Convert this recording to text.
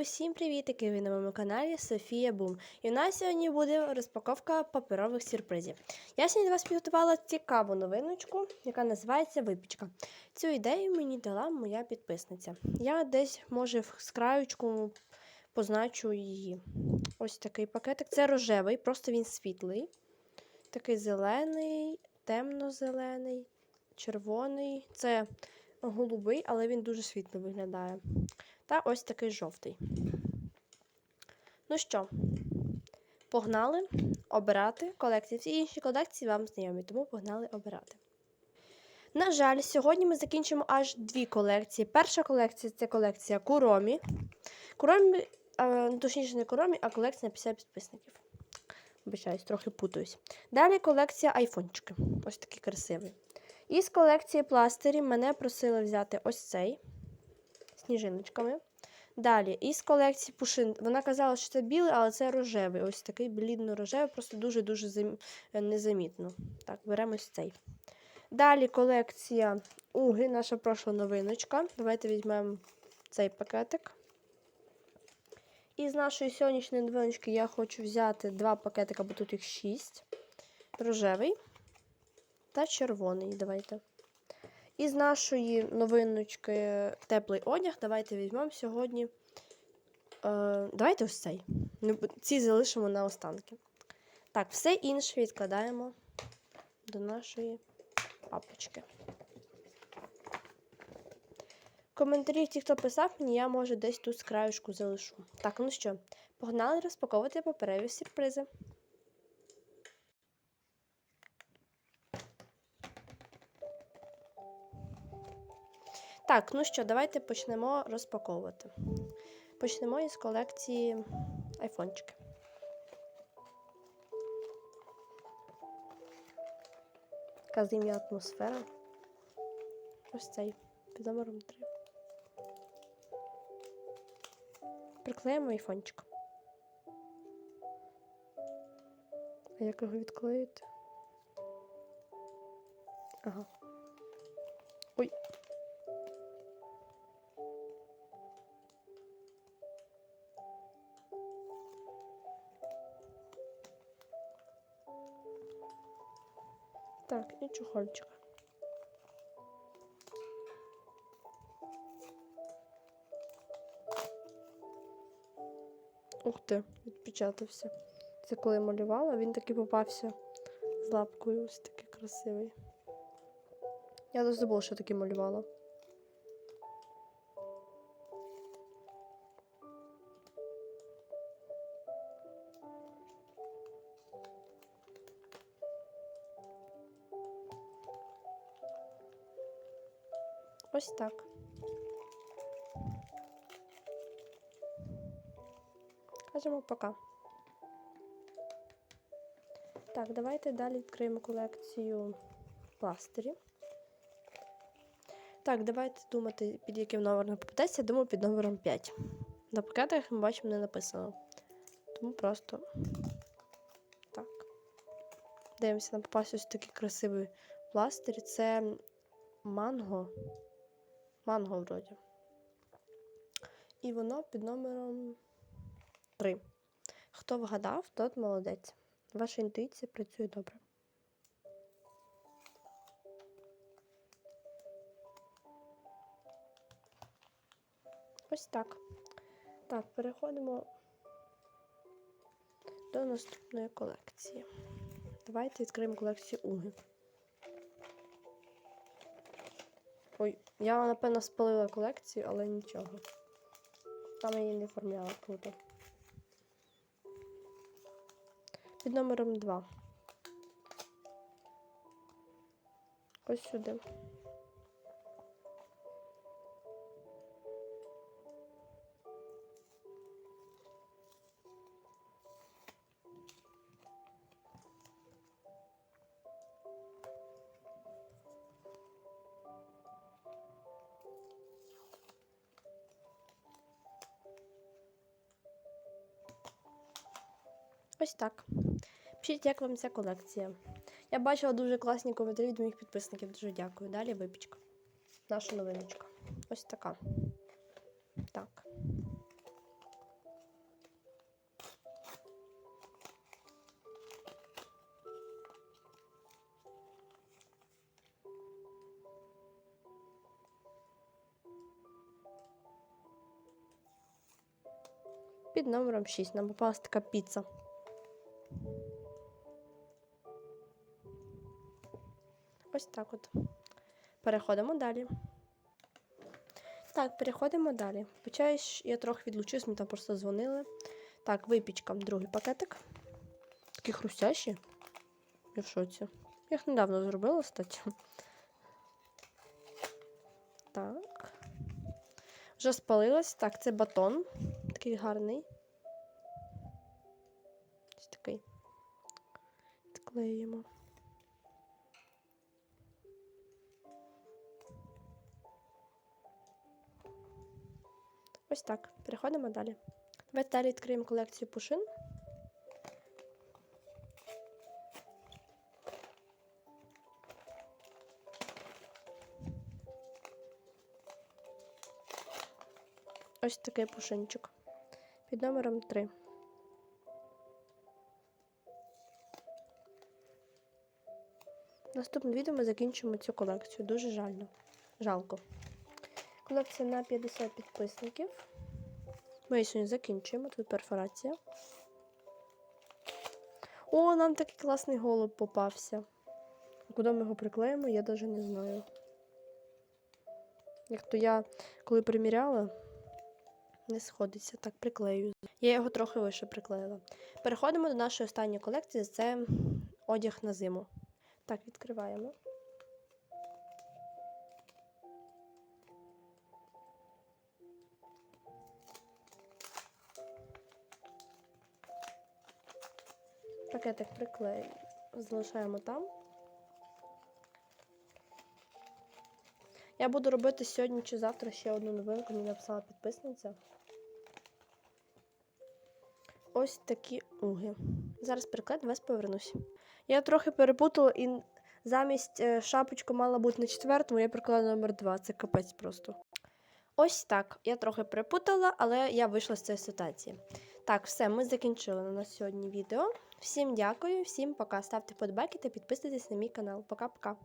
Усім привітики! Ви на моєму каналі Софія Бум. І в нас сьогодні буде розпаковка паперових сюрпризів. Я сьогодні для вас підготувала цікаву новиночку, яка називається випічка. Цю ідею мені дала моя підписниця. Я десь, може, з краючку позначу її. Ось такий пакетик. Це рожевий, просто він світлий. Такий зелений, темно-зелений, червоний. Це голубий, але він дуже світло виглядає. Та ось такий жовтий. Ну що, погнали обирати колекції. Всі інші колекції вам знайомі, тому погнали обирати. На жаль, сьогодні ми закінчимо аж дві колекції. Перша колекція це колекція Куромі. Куромі, а, точніше, не Куромі, а колекція на 50 підписників. Обичаюсь, трохи путаюсь. Далі колекція айфончики. Ось такий красивий. Із колекції пластирів мене просили взяти ось цей сніжиночками. Далі, із колекції пушин. Вона казала, що це білий, але це рожевий. Ось такий блідно-рожевий, просто дуже-дуже зам... незамітно. Так, беремо ось цей. Далі колекція Уги, наша прошла новиночка. Давайте візьмемо цей пакетик. І з нашої сьогоднішньої новиночки я хочу взяти два пакетика, бо тут їх шість. Рожевий та червоний. Давайте. Із нашої новиночки теплий одяг. Давайте візьмемо сьогодні. Е, Давайте ось цей. Ці залишимо на останки. Так, все інше відкладаємо до нашої папочки. Коментарі, ті, хто писав мені, я може десь тут з краюшку залишу. Так, ну що, погнали розпаковувати паперові сюрпризи. Так, ну що, давайте почнемо розпаковувати. Почнемо із колекції айфончики. Яка зимня атмосфера. Ось цей під номером 3. Приклеїмо айфончик. А як його відклеїти? Ага. Ой. Так, і чухольчика. Ух ти, відпечатався. Це коли малювала, він таки попався з лапкою. Ось такий красивий. Я не забула, що таки малювала. Ось так. Кажемо пока. Так, давайте далі відкриємо колекцію пластирів. Так, давайте думати, під яким номером попадеться. Думаю, під номером 5. На пакетах ми бачимо не написано. Тому просто так. Дивимося, нам попався ось такий красивий пластир. Це манго. Манго вроді. І воно під номером 3. Хто вгадав, тот молодець. Ваша інтуїція працює добре. Ось так. Так, переходимо до наступної колекції. Давайте відкриємо колекцію Уги. Я, напевно, спалила колекцію, але нічого. Там її не оформляла круто. Під номером 2. Ось сюди. Ось так. Пишіть, як вам ця колекція. Я бачила дуже класні коментарі від моїх підписників. Дуже дякую. Далі випічка. Наша новиночка. Ось така. Так. Під номером 6 нам попалася така піца. Ось так от. Переходимо далі. Так, переходимо далі. Почаєш, я трохи відлучусь, мені там просто дзвонили. Так, випічка, другий пакетик. Такі хрустящі. Я в шоці. Я їх недавно зробила, кстати. Так. Вже спалилась. Так, це батон. Такий гарний. Ось такий. Відклеюємо. Ось так. Переходимо далі. Давайте далі відкриємо колекцію пушин. Ось такий пушинчик. Під номером 3. Наступне відео ми закінчимо цю колекцію. Дуже жально. Жалко. Колекція на 50 підписників. Ми сьогодні закінчуємо. Тут перфорація. О, нам такий класний голуб попався. Куди ми його приклеїмо, я навіть не знаю. Як то я, коли приміряла, не сходиться. Так, приклею. Я його трохи вище приклеїла. Переходимо до нашої останньої колекції. Це одяг на зиму. Так, відкриваємо. Пакетик приклею. Залишаємо там. Я буду робити сьогодні чи завтра ще одну новинку, мені написала підписниця. Ось такі уги. Зараз приклад, вас повернусь. Я трохи перепутала і замість е, шапочка мала бути на четвертому, я приклала номер два. Це капець просто. Ось так. Я трохи перепутала, але я вийшла з цієї ситуації. Так, все, ми закінчили на сьогодні відео. Всім дякую, всім пока. Ставте подбайки та підписуйтесь на мій канал. Пока-пока.